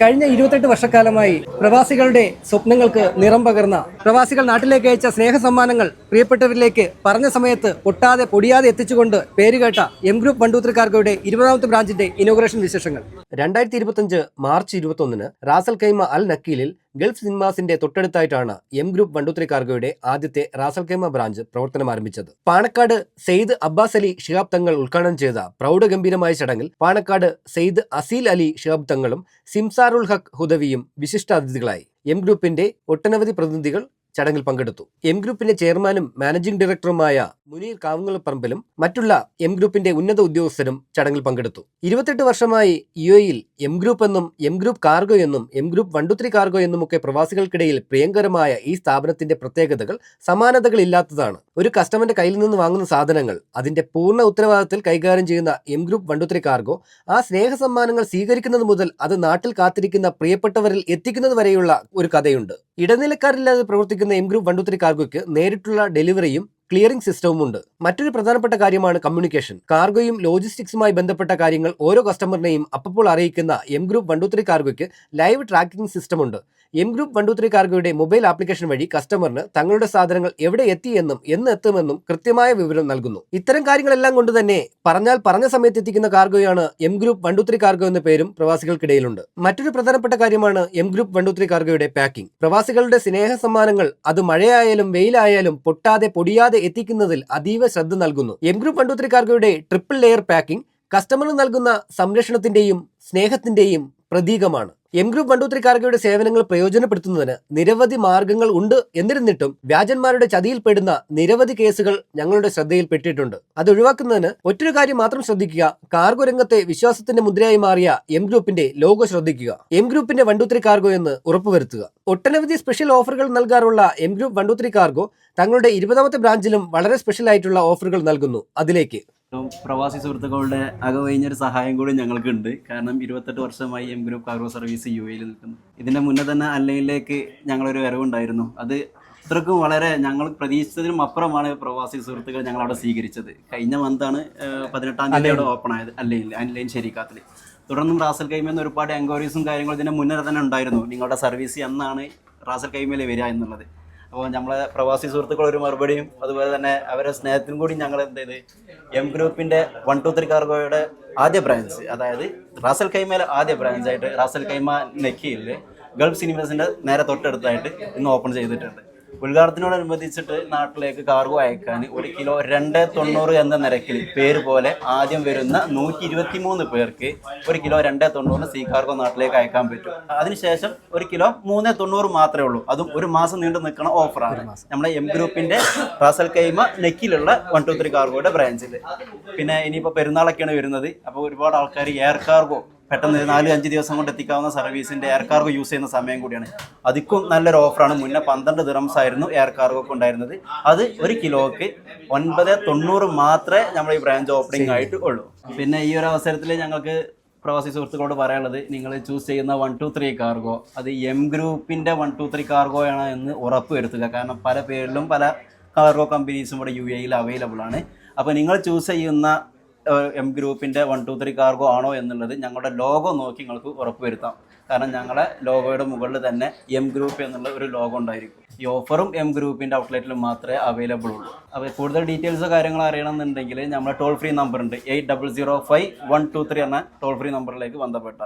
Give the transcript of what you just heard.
കഴിഞ്ഞ ഇരുപത്തെട്ട് വർഷക്കാലമായി പ്രവാസികളുടെ സ്വപ്നങ്ങൾക്ക് നിറം പകർന്ന പ്രവാസികൾ നാട്ടിലേക്ക് അയച്ച സ്നേഹ സമ്മാനങ്ങൾ പ്രിയപ്പെട്ടവരിലേക്ക് പറഞ്ഞ സമയത്ത് പൊട്ടാതെ പൊടിയാതെ എത്തിച്ചുകൊണ്ട് പേരുകേട്ട എം ഗ്രൂപ്പ് വണ്ടൂത്രക്കാർക്കയുടെ ഇരുപതാമത്തെ ബ്രാഞ്ചിന്റെ ഇനോഗ്രേഷൻ വിശേഷങ്ങൾ. രണ്ടായിരത്തി ഇരുപത്തിയഞ്ച് മാർച്ച് ഇരുപത്തൊന്നിന് റാസൽ കൈമ അൽ നക്കീലിൽ ഗൾഫ് സിനിമാസിന്റെ തൊട്ടടുത്തായിട്ടാണ് M group one two three കാർഗോയുടെ ആദ്യത്തെ റാസൽ കൈമ ബ്രാഞ്ച് പ്രവർത്തനം ആരംഭിച്ചത്. പാണക്കാട് സെയ്ദ് അബ്ബാസ് അലി ഷിഹാബ് തങ്ങൾ ഉദ്ഘാടനം ചെയ്ത പ്രൗഢഗംഭീരമായ ചടങ്ങിൽ പാണക്കാട് സെയ്ദ് അസീൽ അലി ഷിഹാബ് തങ്ങളും സിംസാറുൽ ഹക്ക് ഹുദവിയും വിശിഷ്ടാതിഥികളായി. എം ഗ്രൂപ്പിന്റെ ഒട്ടനവധി പ്രതിനിധികൾ ചടങ്ങിൽ പങ്കെടുത്തു. എം ഗ്രൂപ്പിന്റെ ചെയർമാനും മാനേജിംഗ് ഡയറക്ടറുമായ മുനീർ കാവുങ്ങളപ്പറമ്പിലും മറ്റുള്ള എം ഗ്രൂപ്പിന്റെ ഉന്നത ഉദ്യോഗസ്ഥരും ചടങ്ങിൽ പങ്കെടുത്തു. ഇരുപത്തെട്ട് വർഷമായി യു എയിൽ എം ഗ്രൂപ്പ് എന്നും എം ഗ്രൂപ്പ് കാർഗോ എന്നും M group one two three cargo എന്നുമൊക്കെ പ്രവാസികൾക്കിടയിൽ പ്രിയങ്കരമായ ഈ സ്ഥാപനത്തിന്റെ പ്രത്യേകതകൾ സമാനതകളില്ലാത്തതാണ് ഒരു കസ്റ്റമറിന്റെ കയ്യിൽ നിന്ന് വാങ്ങുന്ന സാധനങ്ങൾ അതിന്റെ പൂർണ ഉത്തരവാദിത്തത്തിൽ കൈകാര്യം ചെയ്യുന്ന എം ഗ്രൂപ്പ് വണ്ടുത്രി കാർഗോ ആ സ്നേഹ സമ്മാനങ്ങൾ സ്വീകരിക്കുന്നത് മുതൽ അത് നാട്ടിൽ കാത്തിരിക്കുന്ന പ്രിയപ്പെട്ടവരിൽ എത്തിക്കുന്നത് വരെയുള്ള ഒരു കഥയുണ്ട്. ഇടനിലക്കാരില്ലാതെ പ്രവർത്തിക്കുന്ന എം ഗ്രൂപ്പ് വണ്ടുത്രി കാർഗോയ്ക്ക് നേരിട്ടുള്ള ഡെലിവറിയും ക്ലിയറിംഗ് സിസ്റ്റവും ഉണ്ട് മറ്റൊരു പ്രധാനപ്പെട്ട കാര്യമാണ് കമ്മ്യൂണിക്കേഷൻ. കാർഗോയും ലോജിസ്റ്റിക്സുമായി ബന്ധപ്പെട്ട കാര്യങ്ങൾ ഓരോ കസ്റ്റമറിനെയും അപ്പപ്പോൾ അറിയിക്കുന്ന M group one two three കാർഗോയ്ക്ക് live tracking system ഉണ്ട് M group one two three കാർഗോയുടെ mobile application വഴി കസ്റ്റമറിന് തങ്ങളുടെ സാധനങ്ങൾ എവിടെ എത്തിയെന്നും എന്ന് എത്തുമെന്നും കൃത്യമായ വിവരം നൽകുന്നു. ഇത്തരം കാര്യങ്ങളെല്ലാം കൊണ്ട് തന്നെ പറഞ്ഞാൽ പറഞ്ഞ സമയത്ത് എത്തിക്കുന്ന കാർഗോയാണ് M group one two three cargo എന്ന പേരും പ്രവാസികൾക്കിടയിലുണ്ട്. മറ്റൊരു പ്രധാനപ്പെട്ട കാര്യമാണ് M group one two three കാർഗോയുടെ packing പ്രവാസികളുടെ സ്നേഹ സമ്മാനങ്ങൾ അത് മഴയായാലും വെയിലായാലും പൊട്ടാതെ പൊടിയാതെ എത്തിക്കുന്നതിൽ അതീവ ശ്രദ്ധ നൽകുന്നു. M group one two three കാർഗോയുടെ triple layer packing കസ്റ്റമറിന് നൽകുന്ന സംരക്ഷണത്തിന്റെയും സ്നേഹത്തിന്റെയും പ്രതീകമാണ്. എം ഗ്രൂപ്പ് വണ്ടൂത്രി കാർഗോയുടെ സേവനങ്ങൾ പ്രയോജനപ്പെടുത്തുന്നതിന് നിരവധി മാർഗങ്ങൾ ഉണ്ട് എന്നിരുന്നിട്ടും വ്യാജന്മാരുടെ ചതിയിൽപ്പെടുന്ന നിരവധി കേസുകൾ ഞങ്ങളുടെ ശ്രദ്ധയിൽപ്പെട്ടിട്ടുണ്ട്. അത് ഒഴിവാക്കുന്നതിന് ഒറ്റൊരു കാര്യം മാത്രം ശ്രദ്ധിക്കുക. കാർഗോ രംഗത്തെ വിശ്വാസത്തിന്റെ മുദ്രയായി മാറിയ എം ഗ്രൂപ്പിന്റെ ലോഗോ ശ്രദ്ധിക്കുക. എം ഗ്രൂപ്പിന്റെ വണ്ടൂത്രി കാർഗോ എന്ന് ഉറപ്പുവരുത്തുക. ഒട്ടനവധി സ്പെഷ്യൽ ഓഫറുകൾ നൽകാറുള്ള M group one two three cargo തങ്ങളുടെ ഇരുപതാമത്തെ ബ്രാഞ്ചിലും വളരെ സ്പെഷ്യൽ ആയിട്ടുള്ള ഓഫറുകൾ നൽകുന്നു. അതിലേക്ക് ഏറ്റവും പ്രവാസി സുഹൃത്തുക്കളുടെ അകവഴിഞ്ഞൊരു സഹായം കൂടി ഞങ്ങൾക്കുണ്ട്. കാരണം ഇരുപത്തെട്ട് വർഷമായി M group cargo service U എയിൽ നിൽക്കുന്നു. ഇതിന്റെ മുന്നേ തന്നെ അല്ലയിലേക്ക് ഞങ്ങളൊരു വരവുണ്ടായിരുന്നു. അത് ഇത്രക്കും വളരെ ഞങ്ങൾ പ്രതീക്ഷിച്ചതിനും അപ്പുറമാണ് പ്രവാസി സുഹൃത്തുക്കൾ ഞങ്ങൾ അവിടെ സ്വീകരിച്ചത്. കഴിഞ്ഞ മന്താണ് പതിനെട്ടാം തീയതി അവിടെ ഓപ്പൺ ആയത്. അല്ലയിൽ അല്ലെങ്കിൽ ശരിക്കാത്തിൽ തുടർന്നും റാസൽ കൈമയിൽ നിന്ന് ഒരുപാട് എൻക്വയറീസും കാര്യങ്ങളും ഇതിന്റെ മുന്നേ തന്നെ ഉണ്ടായിരുന്നു. നിങ്ങളുടെ സർവീസ് എന്നാണ് റാസൽ കൈമയിൽ വരിക എന്നുള്ളത്. അപ്പോൾ നമ്മളെ പ്രവാസി സുഹൃത്തുക്കൾ ഒരു മറുപടിയും അതുപോലെ തന്നെ അവരെ സ്നേഹത്തിനും കൂടി ഞങ്ങൾ എന്ത് ചെയ്ത് എം ഗ്രൂപ്പിന്റെ വൺ ടു ത്രീ കാർഗോയുടെ ആദ്യ ബ്രാഞ്ച് അതായത് റാസൽ കൈമയിലെ ആദ്യ ബ്രാഞ്ചായിട്ട് റാസൽ കൈമ നെക്കിയിൽ ഗൾഫ് സിനിമസിന്റെ നേരെ തൊട്ടടുത്തായിട്ട് ഇന്ന് ഓപ്പൺ ചെയ്തിട്ടുണ്ട്. ഉദ്ഘാടനത്തിനോടനുബന്ധിച്ചിട്ട് നാട്ടിലേക്ക് കാർഗോ അയക്കാൻ ഒരു കിലോ രണ്ട് തൊണ്ണൂറ് എന്ന നിരക്കിൽ പേര് പോലെ ആദ്യം വരുന്ന നൂറ്റി ഇരുപത്തി മൂന്ന് പേർക്ക് ഒരു കിലോ രണ്ട് തൊണ്ണൂറിന് സീ കാർഗോ നാട്ടിലേക്ക് അയക്കാൻ പറ്റും. അതിനുശേഷം ഒരു കിലോ മൂന്ന് തൊണ്ണൂറ് മാത്രമേ ഉള്ളൂ. അതും ഒരു മാസം നീണ്ടു നിൽക്കുന്ന ഓഫറാണ് നമ്മുടെ എം ഗ്രൂപ്പിന്റെ റാസൽ കൈമ നെക്കിലുള്ള വൺ ടു ത്രീ കാർഗോയുടെ ബ്രാഞ്ചിൽ പിന്നെ ഇനിയിപ്പോൾ പെരുന്നാളൊക്കെയാണ് വരുന്നത്. അപ്പോൾ ഒരുപാട് ആൾക്കാർ എയർ കാർഗോ പെട്ടെന്ന് നാല് അഞ്ച് ദിവസം കൊണ്ട് എത്തിക്കാവുന്ന സർവീസിന്റെ എയർ കാർഗോ യൂസ് ചെയ്യുന്ന സമയം കൂടിയാണ്. അതിക്കും നല്ലൊരു ഓഫറാണ് മുന്നേ പന്ത്രണ്ട് ദിറംസ് ആയിരുന്നു എയർ കാർഗോക്ക് ഉണ്ടായിരുന്നത്. അത് ഒരു കിലോക്ക് ഒൻപത് തൊണ്ണൂറ് മാത്രമേ നമ്മൾ ഈ ബ്രാഞ്ച് ഓപ്പണിംഗ് ആയിട്ട് ഉള്ളൂ. പിന്നെ ഈ ഒരു അവസരത്തിൽ ഞങ്ങൾക്ക് പ്രവാസി സുഹൃത്തുക്കളോട് പറയാനുള്ളത് നിങ്ങൾ ചൂസ് ചെയ്യുന്ന വൺ ടു ത്രീ കാർഗോ അത് എം ഗ്രൂപ്പിന്റെ വൺ ടു ത്രീ കാർഗോ ആണ് എന്ന് ഉറപ്പ് വരുത്തുക കാരണം പല പേരിലും പല കാർഗോ കമ്പനീസും ഇവിടെ യു എയിൽ അവൈലബിൾ ആണ്. അപ്പോൾ നിങ്ങൾ ചൂസ് ചെയ്യുന്ന എം ഗ്രൂപ്പിന്റെ വൺ ടു ത്രീ കാർഗോ ആണോ എന്നുള്ളത് ഞങ്ങളുടെ ലോഗോ നോക്കി നിങ്ങൾക്ക് ഉറപ്പുവരുത്താം. കാരണം ഞങ്ങളെ ലോഗോയുടെ മുകളിൽ തന്നെ എം ഗ്രൂപ്പ് എന്നുള്ള ഒരു ലോഗോ ഉണ്ടായിരിക്കും. ഈ ഓഫറും എം ഗ്രൂപ്പിന്റെ ഔട്ട്ലെറ്റിൽ മാത്രമേ അവൈലബിൾ ഉള്ളൂ. അപ്പോൾ കൂടുതൽ ഡീറ്റെയിൽസ് കാര്യങ്ങൾ അറിയണമെന്നുണ്ടെങ്കിൽ നമ്മുടെ ടോൾ ഫ്രീ നമ്പർ ഉണ്ട്. Eight double zero five one two three എന്ന ടോൾ ഫ്രീ നമ്പറിലേക്ക് ബന്ധപ്പെട്ട